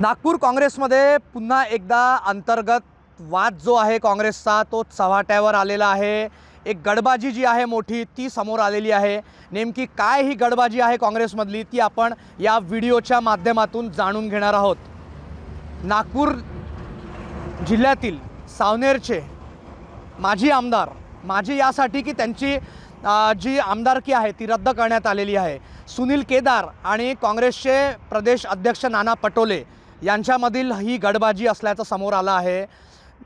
नागपूर काँग्रेसमध्ये पुन्हा एकदा अंतर्गत वाद जो आहे काँग्रेसचा तो चव्हाट्यावर आलेला आहे. एक गडबाजी जी आहे मोठी ती समोर आलेली आहे. नेमकी काय ही गडबाजी आहे काँग्रेसमधली ती आपण या व्हिडिओच्या माध्यमातून जाणून घेणार आहोत. नागपूर जिल्ह्यातील सावनेरचे माजी आमदार माजी यासाठी की त्यांची जी आमदारकी आहे ती रद्द करण्यात आलेली आहे. सुनील केदार आणि काँग्रेसचे प्रदेश अध्यक्ष नाना पटोले यांच्यामधील ही गडबाजी असल्याचं समोर आलं आहे.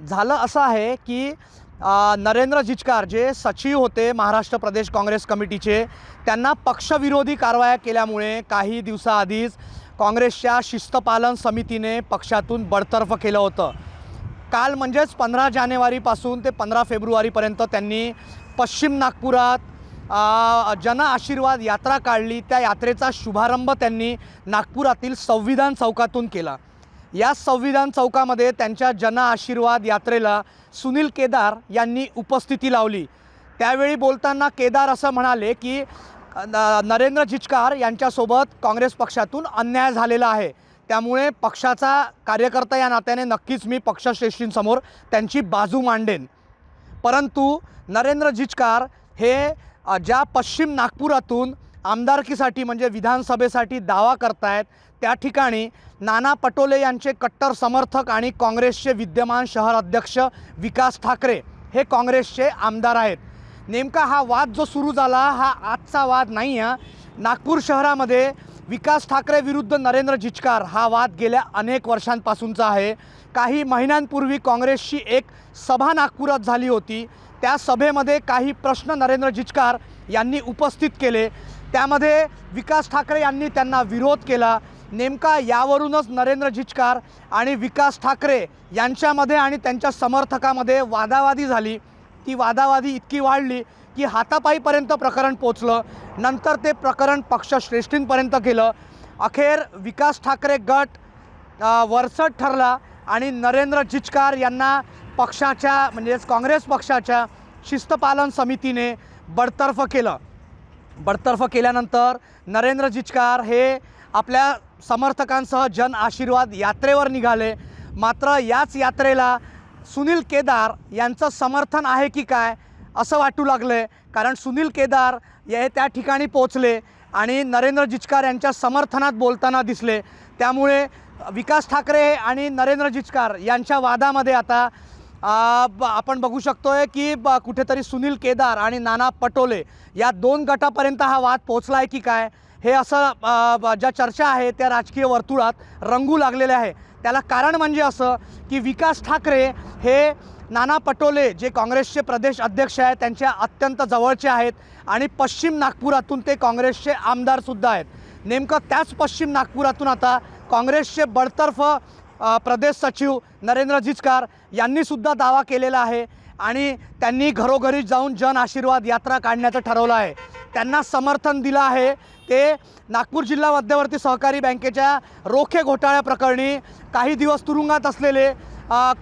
झालं असं आहे की नरेंद्र जिचकार जे सचिव होते महाराष्ट्र प्रदेश काँग्रेस कमिटीचे त्यांना पक्षविरोधी कारवाया केल्यामुळे काही दिवसाआधीच काँग्रेसच्या शिस्तपालन समितीने पक्षातून बडतर्फ केलं होतं. काल म्हणजेच पंधरा जानेवारीपासून ते पंधरा फेब्रुवारीपर्यंत त्यांनी पश्चिम नागपुरात जन आशीर्वाद यात्रा काढली त्या यात्रेचा शुभारंभ त्यांनी नागपुरातील संविधान चौकातून केला. या संविधान चौकामध्ये त्यांच्या जन आशीर्वाद यात्रेला सुनील केदार यांनी उपस्थिती लावली. त्यावेळी बोलताना केदार असं म्हणाले की न- नरेंद्र जिचकार यांच्यासोबत काँग्रेस पक्षातून अन्याय झालेला आहे. त्यामुळे पक्षाचा कार्यकर्ता या नात्याने नक्कीच मी पक्षश्रेष्ठींसमोर त्यांची बाजू मांडेन. परंतु नरेंद्र जिचकार हे ज्या पश्चिम नागपुरातून आमदारकीसाठी म्हणजे विधानसभेसाठी दावा करतायत त्या ठिकाणी नाना पटोले यांचे कट्टर समर्थक आणि काँग्रेसचे विद्यमान शहर अध्यक्ष विकास ठाकरे हे काँग्रेसचे आमदार आहेत. नेमका हा वाद जो सुरू झाला हा आजचा वाद नाही आहे. नागपूर शहरामध्ये विकास ठाकरे विरुद्ध नरेंद्र जिचकार हा वाद गेल्या अनेक वर्षांपासूनचा आहे. काही महिन्यांपूर्वी काँग्रेसची एक सभा नागपुरात झाली होती. त्या सभेमध्ये काही प्रश्न नरेंद्र जिचकार यांनी उपस्थित केले. त्यामध्ये विकास ठाकरे यांनी त्यांना विरोध केला. नेमका यावरूनच नरेंद्र जिचकार आणि विकास ठाकरे यांच्यामध्ये आणि त्यांच्या समर्थकामध्ये वादावादी झाली. ती वादावादी इतकी वाढली की हातापाईपर्यंत प्रकरण पोचलं. नंतर ते प्रकरण पक्षश्रेष्ठींपर्यंत गेलं. अखेर विकास ठाकरे गट वरसट ठरला. आणि नरेंद्र जिचकार यांना पक्षाच्या म्हणजेच काँग्रेस पक्षाच्या शिस्तपालन समितीने बडतर्फ केलं. बडतर्फ केल्यानंतर नरेंद्र जिचकार हे आपल्या समर्थकांसह जन आशीर्वाद यात्रेवर निघाले. मात्र याच यात्रेला सुनील केदार यांचं समर्थन आहे की काय असं वाटू लागलं. कारण सुनील केदार हे त्या ठिकाणी पोचले आणि नरेंद्र जिचकार यांच्या समर्थनात बोलताना दिसले. त्यामुळे विकास ठाकरे आणि नरेंद्र जिचकार यांच्या वादामध्ये आता ब- आपण बघू शकतो आहे की ब- कुठेतरी सुनील केदार आणि नाना पटोले या दोन गटापर्यंत हा वाद पोचला आहे की काय? हे असं ज्या चर्चा आहे त्या राजकीय वर्तुळात रंगू लागलेल्या आहे. त्याला कारण म्हणजे असं की विकास ठाकरे हे नाना पटोले जे काँग्रेसचे प्रदेश अध्यक्ष आहेत त्यांच्या अत्यंत जवळचे आहेत आणि पश्चिम नागपुरातून ते काँग्रेसचे आमदारसुद्धा आहेत. नेमकं त्याच पश्चिम नागपुरातून आता काँग्रेसचे बडतर्फ प्रदेश सचिव नरेंद्र जिचकार यांनीसुद्धा दावा केलेला आहे आणि त्यांनी घरोघरी जाऊन जन आशीर्वाद यात्रा काढण्याचं ठरवलं आहे. त्यांना समर्थन दिलं आहे. ते नागपूर जिल्हा मध्यवर्ती सहकारी बँकेच्या रोखे घोटाळ्याप्रकरणी काही दिवस तुरुंगात असलेले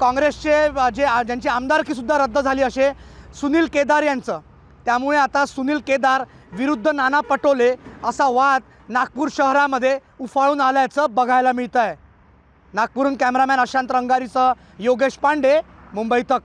काँग्रेसचे जे ज्यांची आमदारकीसुद्धा रद्द झाली असे सुनील केदार यांचं. त्यामुळे आता सुनील केदार विरुद्ध नाना पटोले असा वाद नागपूर शहरामध्ये उफाळून आल्याचं बघायला मिळतं आहे नागपूरहून कॅमेरामॅन अशांत रंगारीसह योगेश पांडे मुंबई तक.